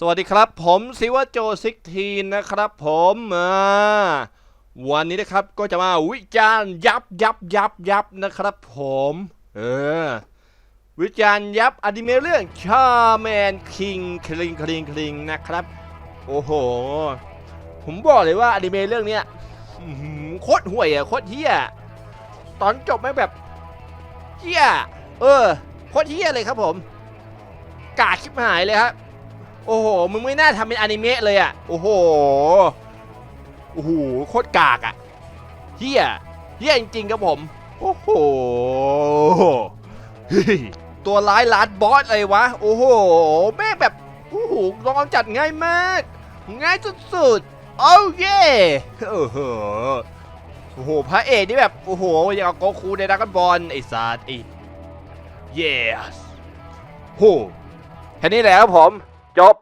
สวัสดีครับผมซิวโจซิกทีนนะครับผมวันนี้นะครับก็จะมาวิจารณ์ยับยับยับยับนะครับผมเออวิจารณ์ยับอนิเมะเรื่องชาแมนคิงคลิงคลิงคลิงนะครับ โอ้โห ผมบอกเลยว่าอนิเมะเรื่องเนี้ยโคตรห่วยอะโคตรเฮี้ยตอนจบไม่แบบเฮี้ยเออโคตรเฮี้ยเลยครับผม กาดชิบหายเลยครับ โอ้โห มึงไม่น่าทำเป็นอนิเมะเลยอะ โอ้โห โอ้โห โคตรกากอะเฮียเฮียจริงๆครับผม โอ้โห ตัวร้ายลาดบอสเลยวะ โอ้โห แม่งแบบ โอ้โหลองจัดง่ายมาก ง่ายสุดๆ โอ้เย่โอ้โหโอ้โห พระเอกนี่แบบ โอ้โห อย่างโกคูในดราก้อนบอลไอ้สัตว์ไอ้ yes โหแค่นี้แหละครับผม จบ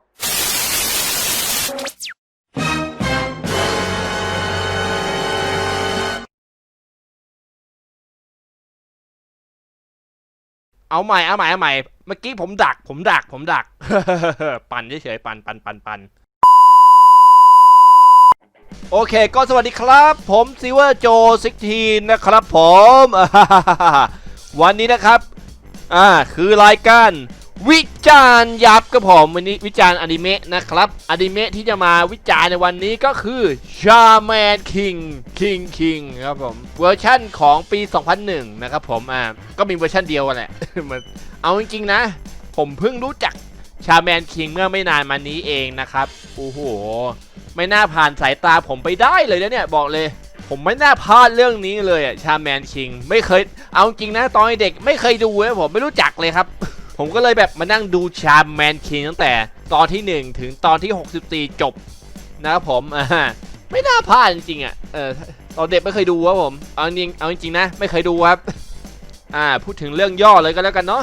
เอาใหม่ เอาใหม่ เอาใหม่ เมื่อกี้ผมดัก ผมดัก ผมดัก ปั่นเฉยๆ ปั่นปั่นปั่นปั่นโอเค ก็สวัสดีครับ ผมซิเวอร์โจซิกทีนนะครับผม วันนี้นะครับ อ่า คือรายการ วิจารณ์ยับกับผมวันนี้วิจารณ์อนิเมะนะครับอนิเมะที่จะมาวิจารณ์ในวันนี้ก็คือ Shaman King King King ครับผมเวอร์ชั่นของปี 2001 นะครับผมอ่าก็มีเวอร์ชันเดียวกันแหละมันเอาจริงๆนะ ผมเพิ่งรู้จัก Shaman King เมื่อไม่นานมานี้เองนะครับโอ้โหไม่น่าผ่านสายตาผมไปได้เลยนะเนี่ยบอกเลยผมไม่น่าพลาดเรื่องนี้เลยอะชาแมนคิง ไม่เคยเอาจริงนะตอนเด็กไม่เคยดูเลยผมไม่รู้จักเลยครับ ผมก็เลยแบบมานั่งดูชาแมนคิงตั้งแต่ตอนที่ 1 ถึงตอนที่ 64 จบนะครับผมอ่าไม่น่าพลาดจริงๆอะเออตอนเด็กไม่เคยดูครับผมเอาจริงเอาจริงนะไม่เคยดูครับอ่าพูดถึงเรื่องย่อเลยก็แล้วกันเนาะ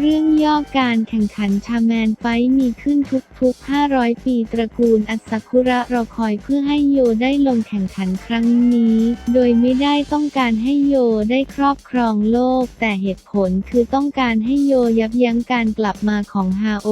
เรื่องย่อการแข่งขันชาแมนไฟมีขึ้นทุกๆ 500 ปีตระกูลอัสสักุระรอคอยเพื่อให้โยได้ลงแข่งขันครั้งนี้ โดยไม่ได้ต้องการให้โยได้ครอบครองโลก แต่เหตุผลคือต้องการให้โยยับยั้งการกลับมาของฮาโอ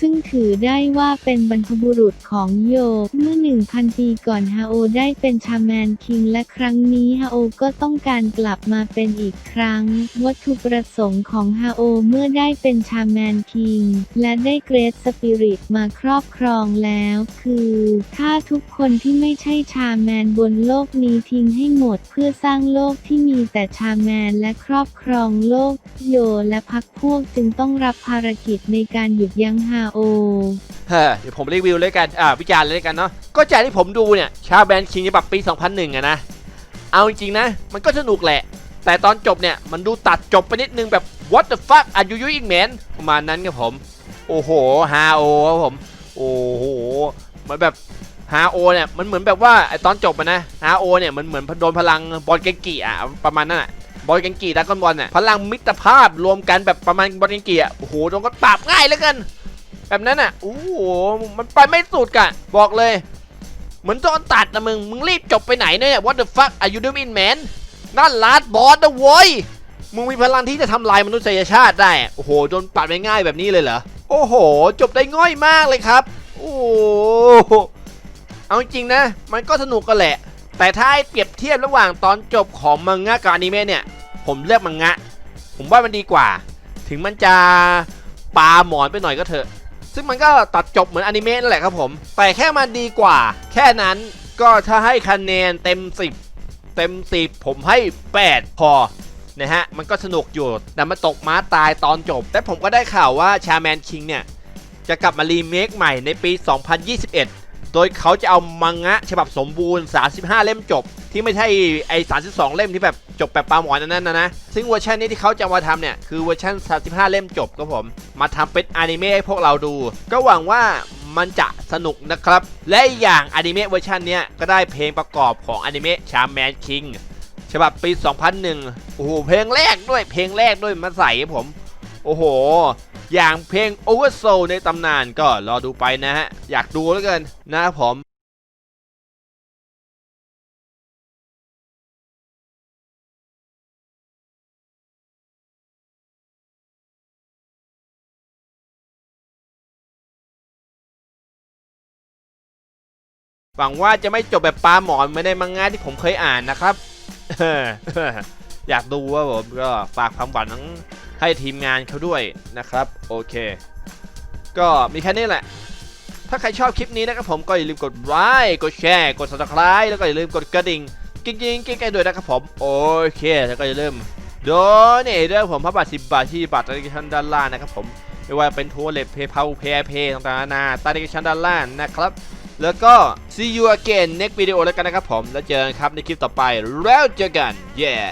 ซึ่งถือได้ว่าเป็นบรรพบุรุษของโย เมื่อ 1,000 ปีก่อนฮาโอได้เป็นชาแมนคิงและครั้งนี้ฮาโอก็ต้องการกลับมาเป็นอีกครั้ง วัตถุประสงค์ของฮาโอเมื่อื่อได้เป็นชาแมนคิง และได้เกรดสปิริตมาครอบครองแล้ว คือ ถ้าทุกคนที่ไม่ใช่ชาแมนบนโลกนี้ทิ้งให้หมดเพื่อสร้างโลกที่มีแต่ชาแมนและครอบครองโลก โยและพักพวกจึงต้องรับภารกิจในการหยุดยั้งฮาโอเฮ้เดี๋ยวผมรีวิวเลยกัน อ่าวิจารณ์เลยกันเนาะ ก็จากที่ผมดูเนี่ย ชาแบนคิงฉบับปี 2001อะนะ เอาจริงๆนะ มันก็สนุกแหละ แต่ตอนจบเนี่ย มันดูตัดจบไปนิดนึงแบบ what the fuck อายุยุอีกแมนประมาณนั้นครับผม โอ้โหฮาโอครับผม โอ้โหมันแบบฮาโอเนี่ยมันเหมือนแบบว่าไอตอนจบอะนะฮาโอเนี่ยมันเหมือนโดนพลังบอลเกงกีอะประมาณนั้นอะบอลเกงกีดักอนบอลเนี่ยพลังมิตรภาพรวมกันแบบประมาณบอลเกงกีอะโอ้โหโดนก็ปราบง่ายเหลือเกินแบบนั้นอะโอ้โหมันไปไม่สุดกะบอกเลย เหมือนตอนตัดนะมึงมึงรีบจบไปไหนเนี่ย What the fuck are you doing man นั่นลาดบอสนะโว้ย มึงมีพลังที่จะทำลายมนุษยชาติได้ โอ้โหโดนปัดไปง่ายแบบนี้เลยเหรอ โอ้โห จบได้ง่อยมากเลยครับ โอ้เอาจริงนะ มันก็สนุกกันแหละ แต่ถ้าให้เปรียบเทียบระหว่างตอนจบของมังงะกับอนิเมะเนี่ย ผมเลือกมังงะ ผมว่ามันดีกว่า ถึงมันจะปาหมอนไปหน่อยก็เถอะ ซึ่งมันก็ตัดจบเหมือนอนิเมะนั่นแหละครับผม แต่แค่มันดีกว่า แค่นั้นก็ถ้าให้คะแนนเต็ม 10 เต็ม 10 ผมให้ 8 พอ นะฮะมันก็สนุกอยู่แต่มาตกม้าตายตอนจบ แต่ผมก็ได้ข่าวว่าชาแมนคิงเนี่ย จะกลับมารีเมคใหม่ในปี 2021 โดยเขาจะเอามังงะฉบับสมบูรณ์ 35 เล่มจบ ที่ไม่ใช่ไอ้32 เล่มที่แบบจบแบบปลาหมอนอันนั้นนะนะ ซึ่งเวอร์ชันนี้ที่เขาจะมาทำเนี่ย คือเวอร์ชัน35 เล่มจบครับผม มาทำเป็นอนิเมะให้พวกเราดู ก็หวังว่ามันจะสนุกนะครับ และอีกอย่างอนิเมะเวอร์ชันเนี้ยก็ได้เพลงประกอบของอนิเมะชาแมนคิง ฉบับปี 2001 โอ้โห เพลงแรกด้วยเพลงแรกด้วยมาใส่ผม โอ้โห อย่างเพลง Oversoul ในตำนานก็รอดูไปนะฮะ อยากดูแล้วกันนะครับผมหวังว่าจะไม่จบแบบปลาหมอนเหมือนในมังงะที่ผมเคยอ่านนะครับ อยากดูว่าผมก็ฝากความหวังให้ทีมงานเขาด้วยนะครับ โอเค ก็มีแค่นี้แหละ ถ้าใครชอบคลิปนี้นะครับผมก็อย่าลืมกดไลค์กดแชร์ กด subscribe แล้วก็อย่าลืมกดกระดิ่งกิ๊งๆกิ๊งๆด้วยนะครับผมโอเคแล้วก็อย่าลืมโดเนทด้วยผมพระบาทสิบบาทที่บัตรในชั้นด้านล่างนะครับผมไม่ว่าเป็นทัวร์เล็บเพย์เพาเพย์เพย์ต่างๆนานาต้ในชั้นด้านล่างนะครับ แล้วก็ see you again next video แล้วกันนะครับผม แล้วเจอกันครับในคลิปต่อไป แล้วเจอกัน yeah